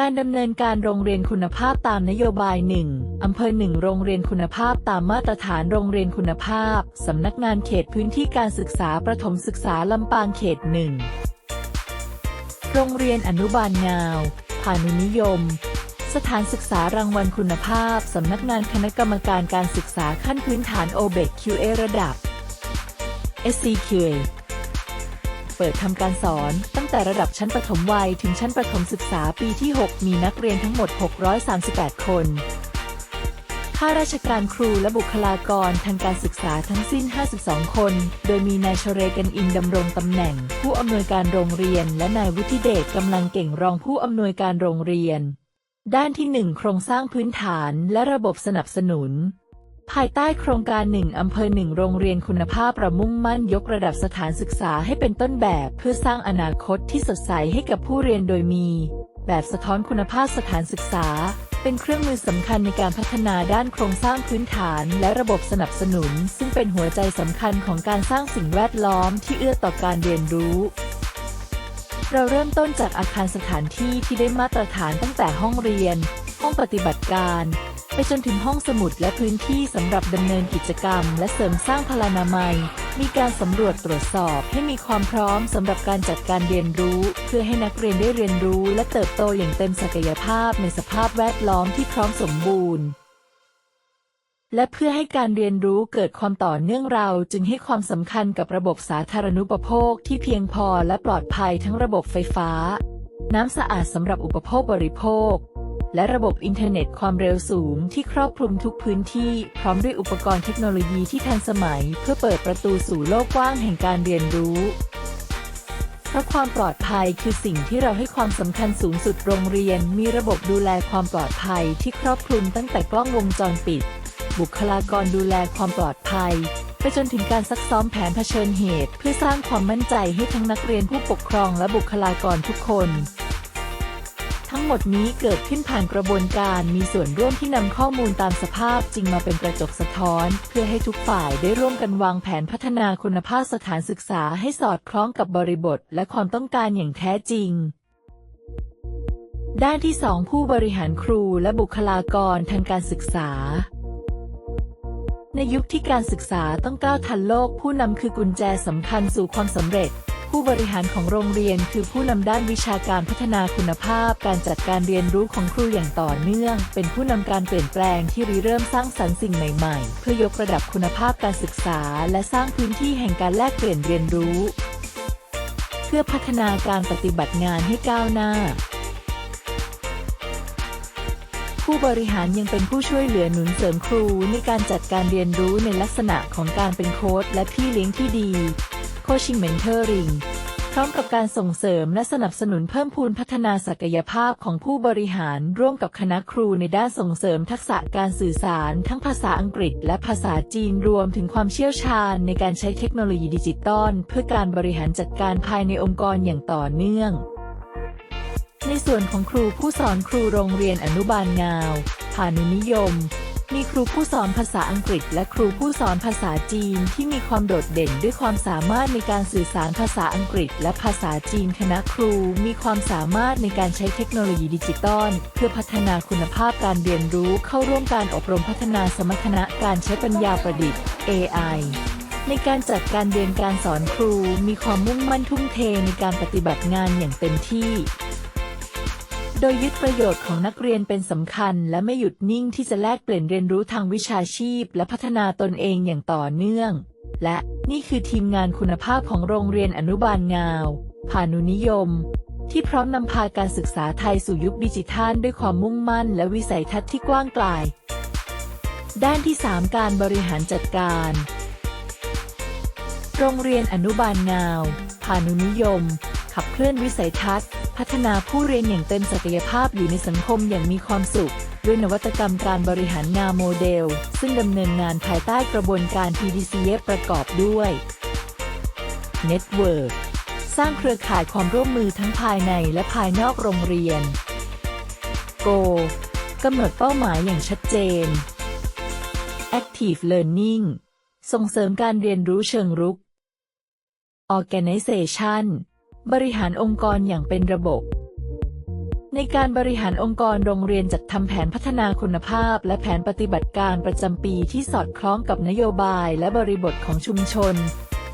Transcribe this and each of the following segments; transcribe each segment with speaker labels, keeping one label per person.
Speaker 1: การดำเนินการโรงเรียนคุณภาพตามนโยบาย 1 อำเภอ 1 โรงเรียนคุณภาพตามมาตรฐานโรงเรียนคุณภาพ สำนักงานเขตพื้นที่การศึกษาประถมศึกษาลำปางเขต 1 โรงเรียนอนุบาลงาวพานุนิยม สถานศึกษารางวัลคุณภาพ สำนักงานคณะกรรมการการศึกษาขั้นพื้นฐาน o b e c QA ระดับ SCQA เปิดทำการสอน ตั้งแต่ระดับชั้นประถมวัยถึงชั้นประถมศึกษาปีที่ 6 มีนักเรียนทั้งหมด 638 คนข้าราชการครูและบุคลากรทางการศึกษาทั้งสิ้น 52 คน โดยมีนายชเรกันอินดำรงตำแหน่ง ผู้อำนวยการโรงเรียน และนายวุฒิเดชกำลังเก่งรองผู้อำนวยการโรงเรียน ด้านที่ 1 โครงสร้างพื้นฐานและระบบสนับสนุน ภายใต้โครงการหนึ่งอำเภอหนึ่งโรงเรียนคุณภาพประมุ่งมั่นยกระดับสถานศึกษาให้เป็นต้นแบบเพื่อสร้างอนาคตที่สดใสให้กับผู้เรียนโดยมี แบบสะท้อนคุณภาพสถานศึกษา เป็นเครื่องมือสำคัญในการพัฒนาด้านโครงสร้างพื้นฐาน และระบบสนับสนุน ซึ่งเป็นหัวใจสำคัญของการสร้างสิ่งแวดล้อมที่เอื้อต่อการเรียนรู้เราเริ่มต้นจากอาคารสถานที่ที่ได้มาตรฐานตั้งแต่ห้องเรียน ห้องปฏิบัติการ ไปจนถึงห้องสมุดและพื้นที่สำหรับดำเนินกิจกรรม และเสริมสร้างพลานามัย มีการสำรวจตรวจสอบให้มีความพร้อมสำหรับการจัดการเรียนรู้ เพื่อให้นักเรียนได้เรียนรู้ และเติบโตอย่างเต็มศักยภาพในสภาพแวดล้อมที่พร้อมสมบูรณ์ และเพื่อให้การเรียนรู้เกิดความต่อเนื่องเราจึงให้ความสำคัญกับระบบสาธารณูปโภคที่เพียงพอและปลอดภัยทั้งระบบไฟฟ้า น้ำสะอาดสำหรับอุปโภคบริโภค และระบบอินเทอร์เน็ตความเร็วสูงที่ครอบคลุมทุกพื้นที่ พร้อมด้วยอุปกรณ์เทคโนโลยีที่ทันสมัย เพื่อเปิดประตูสู่โลกกว้างแห่งการเรียนรู้ เพราะความปลอดภัยคือสิ่งที่เราให้ความสำคัญสูงสุดโรงเรียน มีระบบดูแลความปลอดภัยที่ครอบคลุมตั้งแต่กล้องวงจรปิด บุคลากรดูแลความปลอดภัยไปจนถึงการซักซ้อมแผนเผชิญเหตุ เพื่อสร้างความมั่นใจให้ทั้งนักเรียนผู้ปกครองและบุคลากรทุกคน ทั้งหมดนี้เกิดขึ้นผ่านกระบวนการมีส่วนร่วมที่นำข้อมูลตามสภาพจริงมาเป็นกระจกสะท้อน เพื่อให้ทุกฝ่ายได้ร่วมกันวางแผนพัฒนาคุณภาพสถานศึกษาให้สอดคล้องกับบริบท และความต้องการอย่างแท้จริง ด้านที่ 2 ผู้บริหารครูและบุคลากรทางการศึกษาในยุคที่การศึกษาต้องก้าวทันโลกผู้นำคือกุญแจสำคัญสู่ความสำเร็จ ผู้บริหารของโรงเรียนคือผู้นำด้านวิชาการพัฒนาคุณภาพ การจัดการเรียนรู้ของครูอย่างต่อเนื่อง เป็นผู้นำการเปลี่ยนแปลงที่ริเริ่มสร้างสรรค์สิ่งใหม่ๆ เพื่อยกระดับคุณภาพการศึกษา และสร้างพื้นที่แห่งการแลกเปลี่ยนเรียนรู้ เพื่อพัฒนาการปฏิบัติงานให้ก้าวหน้าผู้บริหารยังเป็นผู้ช่วยเหลือหนุนเสริมครูในการจัดการเรียนรู้ในลักษณะของการเป็นโค้ชและพี่เลี้ยงที่ดี Coaching Mentoring พร้อมกับการส่งเสริมและสนับสนุนเพิ่มพูนพัฒนาศักยภาพของผู้บริหารร่วมกับคณะครูในด้านส่งเสริมทักษะการสื่อสารทั้งภาษาอังกฤษ และภาษาจีนรวมถึงความเชี่ยวชาญในการใช้เทคโนโลยีดิจิตอลเพื่อการบริหารจัดการภายในองค์กรอย่างต่อเนื่อง ในส่วนของครูผู้สอนครูโรงเรียนอนุบาลงาวพานุนิยม มีครูผู้สอนภาษาอังกฤษ และครูผู้สอนภาษาจีนที่มีความโดดเด่นด้วยความสามารถในการสื่อสารภาษาอังกฤษ และภาษาจีนคณะครูมีความสามารถในการใช้เทคโนโลยีดิจิตอลเพื่อพัฒนาคุณภาพการเรียนรู้เข้าร่วมการอบรมพัฒนาสมรรถนะการใช้ปัญญาประดิษฐ์ AI ในการจัดการเรียนการสอนครูมีความมุ่งมั่นทุ่มเทในการปฏิบัติงานอย่างเต็มที่ ดยยึดประโยชน์ของนักเรียนเป็นสำคัญ และไม่หยุดนิ่งที่จะแลกเปลี่ยนเรียนรู้ทางวิชาชีพ และพัฒนาตนเองอย่างต่อเนื่อง และนี่คือทีมงานคุณภาพของโรงเรียนอนุบาลงาวพานุนิยม ที่พร้อมนำพาการศึกษาไทยสู่ยุคดิจิทัลด้วยความมุ่งมั่น และวิสัยทัศน์ที่กว้างไกลด้านที่ 3 การบริหารจัดการ โรงเรียนอนุบาลงาว พานุนิยม ขับเคลื่อนวิสัยทัศน์ พัฒนาผู้เรียนอย่างเต็มศักยภาพอยู่ในสังคมอย่างมีความสุข ด้วยนวัตกรรมการบริหารงานโมเดล ซึ่งดำเนินงานภายใต้กระบวนการ PDCA ประกอบด้วย Network สร้างเครือข่ายความร่วมมือทั้งภายในและภายนอกโรงเรียน Go กำหนดเป้าหมายอย่างชัดเจน Active Learning ส่งเสริมการเรียนรู้เชิงรุก Organization บริหารองค์กรอย่างเป็นระบบ ในการบริหารองค์กรโรงเรียนจัดทำแผนพัฒนาคุณภาพ และแผนปฏิบัติการประจำปีที่สอดคล้องกับนโยบายและบริบทของชุมชน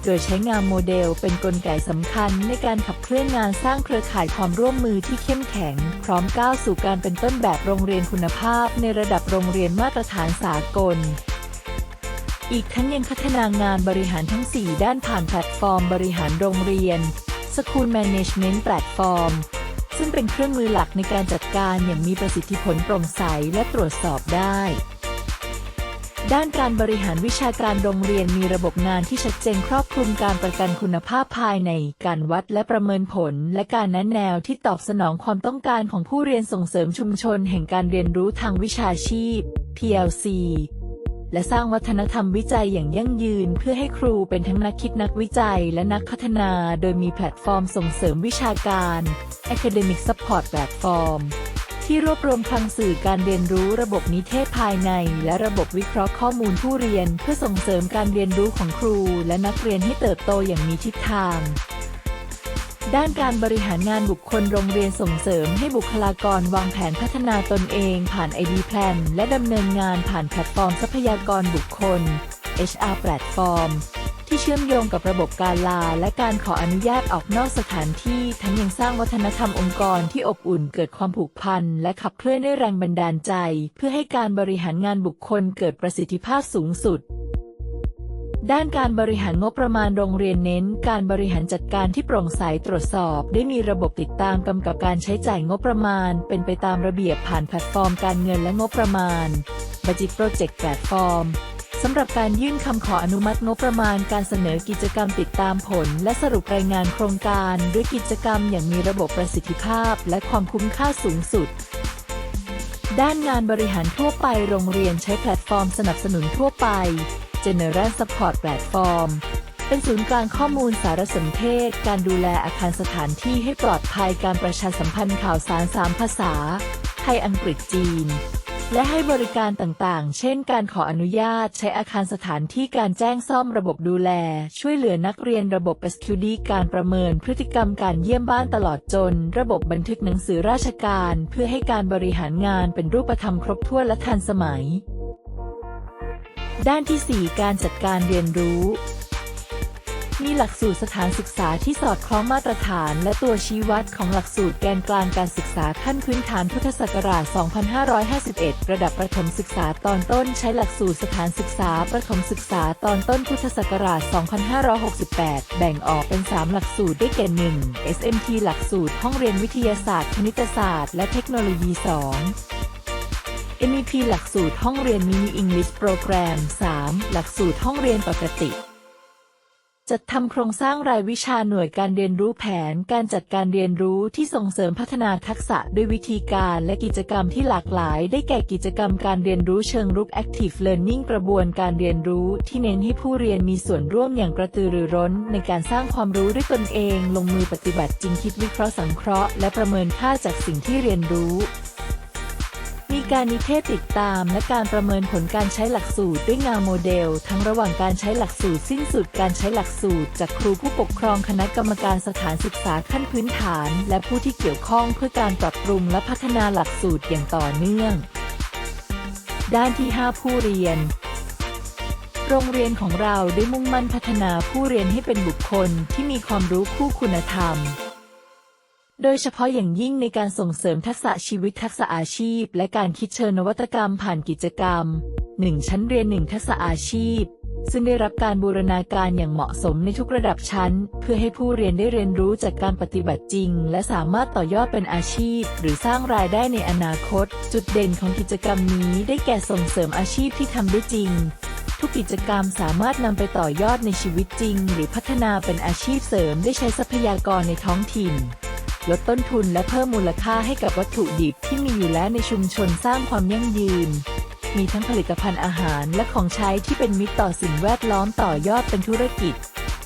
Speaker 1: โดยใช้งานโมเดลเป็นกลไกสำคัญในการขับเคลื่อนงานสร้างเครือข่ายความร่วมมือที่เข้มแข็ง พร้อมก้าวสู่การเป็นต้นแบบโรงเรียนคุณภาพ ในระดับโรงเรียนมาตรฐานสากลอีกทั้งยังพัฒนางานบริหารทั้ง 4 ด้านผ่านแพลตฟอร์มบริหารโรงเรียน School Management Platform ซึ่งเป็นเครื่องมือหลักในการจัดการอย่างมีประสิทธิผลโปร่งใสและตรวจสอบได้ ด้านการบริหารวิชาการโรงเรียนมีระบบงานที่ชัดเจนครอบคลุมการประกันคุณภาพภายในการวัดและประเมินผล และการแนะแนวที่ตอบสนองความต้องการของผู้เรียนส่งเสริมชุมชนแห่งการเรียนรู้ทางวิชาชีพ PLC และสร้างวัฒนธรรมวิจัยอย่างยั่งยืน เพื่อให้ครูเป็นทั้งนักคิดนักวิจัยและนักพัฒนา โดยมีแพลตฟอร์มส่งเสริมวิชาการ Academic Support Platform ที่รวบรวมคลังสื่อการเรียนรู้ระบบนิเทศภายใน และระบบวิเคราะห์ข้อมูลผู้เรียน เพื่อส่งเสริมการเรียนรู้ของครู และนักเรียนให้เติบโตอย่างมีทิศทาง ด้านการบริหารงานบุคคลโรงเรียนส่งเสริมให้บุคลากรวางแผนพัฒนาตนเอง ผ่าน ID Plan และดำเนินงานผ่านแพลตฟอร์มทรัพยากรบุคคล HR Platform ที่เชื่อมโยงกับระบบการลา และการขออนุญาตออกนอกสถานที่ทั้งยังสร้างวัฒนธรรมองค์กรที่อบอุ่นเกิดความผูกพัน และขับเคลื่อนด้วยแรงบันดาลใจ เพื่อให้การบริหารงานบุคคลเกิดประสิทธิภาพสูงสุด ด้านการบริหารงบประมาณโรงเรียนเน้น การบริหารจัดการที่โปร่งใสตรวจสอบ ได้มีระบบติดตามกำกับการใช้จ่ายงบประมาณ เป็นไปตามระเบียบผ่านแพลตฟอร์มการเงินและงบประมาณ Budget Project Platform สำหรับการยื่นคำขออนุมัติงบประมาณการเสนอกิจกรรมติดตามผล และสรุปรายงานโครงการ ด้วยกิจกรรมอย่างมีระบบประสิทธิภาพ และความคุ้มค่าสูงสุด ด้านงานบริหารทั่วไปโรงเรียนใช้แพลตฟอร์มสนับสนุนทั่วไป General Support Platform เป็นศูนย์กลางข้อมูลสารสนเทศ การดูแลอาคารสถานที่ให้ปลอดภัยการประชาสัมพันธ์ข่าวสารสามภาษา ไทย อังกฤษ จีน และให้บริการต่างๆ เช่น การขออนุญาตใช้อาคารสถานที่การแจ้งซ่อมระบบดูแล ช่วยเหลือนักเรียนระบบ SQD การประเมินพฤติกรรมการเยี่ยมบ้านตลอดจน ระบบบันทึกหนังสือราชการ เพื่อให้การบริหารงานเป็นรูปธรรมครบถ้วนและทันสมัย ด้านที่ 4 การจัดการเรียนรู้ มีหลักสูตรสถานศึกษาที่สอดคล้องมาตรฐาน และตัวชี้วัดของหลักสูตรแกนกลางการศึกษาขั้นพื้นฐานพุทธศักราช 2551 ระดับประถมศึกษาตอนต้นใช้หลักสูตรสถานศึกษาประถมศึกษาตอนต้นพุทธศักราช 2568 แบ่งออกเป็น 3 หลักสูตรได้แก่ 1. SMT หลักสูตรห้องเรียนวิทยาศาสตร์ คณิตศาสตร์ และเทคโนโลยี 2 MEP หลักสูตรห้องเรียนมินิ English Program 3. หลักสูตรห้องเรียนปกติ จัดทำโครงสร้างรายวิชาหน่วยการเรียนรู้แผน การจัดการเรียนรู้ที่ส่งเสริมพัฒนาทักษะด้วยวิธีการและกิจกรรมที่หลากหลาย ได้แก่กิจกรรมการเรียนรู้เชิงรุก Active Learning กระบวนการเรียนรู้ที่เน้นให้ผู้เรียนมีส่วนร่วมอย่างกระตือรือร้น ในการสร้างความรู้ด้วยตนเอง ลงมือปฏิบัติจริงคิดวิเคราะห์สังเคราะห์ และประเมินค่าจากสิ่งที่เรียนรู้ การนิเทศติดตามและการประเมินผลการใช้หลักสูตรด้วยงานโมเดล ทั้งระหว่างการใช้หลักสูตรสิ้นสุดการใช้หลักสูตร จากครูผู้ปกครองคณะกรรมการสถานศึกษาขั้นพื้นฐาน และผู้ที่เกี่ยวข้องเพื่อการปรับปรุงและพัฒนาหลักสูตรอย่างต่อเนื่อง ด้านที่ 5 ผู้เรียนโรงเรียนของเราได้มุ่งมั่นพัฒนาผู้เรียนให้เป็นบุคคลที่มีความรู้คู่คุณธรรม โดยเฉพาะอย่างยิ่งในการส่งเสริมทักษะชีวิตทักษะอาชีพ และการคิดเชิญนวัตกรรมผ่านกิจกรรม 1 ชั้นเรียน 1 ทักษะอาชีพ ซึ่งได้รับการบูรณาการอย่างเหมาะสมในทุกระดับชั้น เพื่อให้ผู้เรียนได้เรียนรู้จากการปฏิบัติจริง และสามารถต่อยอดเป็นอาชีพ หรือสร้างรายได้ในอนาคต จุดเด่นของกิจกรรมนี้ได้แก่ส่งเสริมอาชีพที่ทำได้จริงทุกกิจกรรมสามารถนำไปต่อยอดในชีวิตจริง หรือพัฒนาเป็นอาชีพเสริมได้ใช้ทรัพยากรในท้องถิ่น ลดต้นทุนและเพิ่มมูลค่าให้กับวัตถุดิบที่มีอยู่แล้วในชุมชนสร้างความยั่งยืน มีทั้งผลิตภัณฑ์อาหารและของใช้ที่เป็นมิตรต่อสิ่งแวดล้อมต่อยอดเป็นธุรกิจ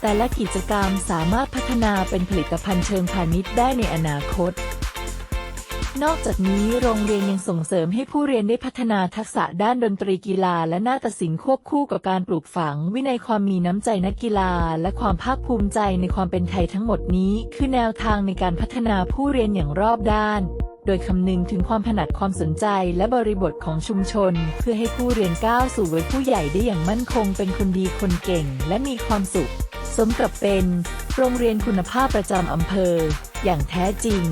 Speaker 1: แต่ละกิจกรรมสามารถพัฒนาเป็นผลิตภัณฑ์เชิงพาณิชย์ได้ในอนาคต นอกจากนี้โรงเรียนยังส่งเสริมให้ผู้เรียนได้พัฒนาทักษะด้านดนตรีกีฬาและนาฏศิลป์ควบคู่กับการปลูกฝัง วินัยความมีน้ำใจนักกีฬา และความภาคภูมิใจในความเป็นไทยทั้งหมดนี้ คือแนวทางในการพัฒนาผู้เรียนอย่างรอบด้าน โดยคำนึงถึงความถนัดความสนใจและบริบทของชุมชน เพื่อให้ผู้เรียนก้าวสู่วัยผู้ใหญ่ได้อย่างมั่นคง เป็นคนดีคนเก่ง และมีความสุข สมกับเป็น โรงเรียนคุณภาพประจำอำเภอ อย่างแท้จริง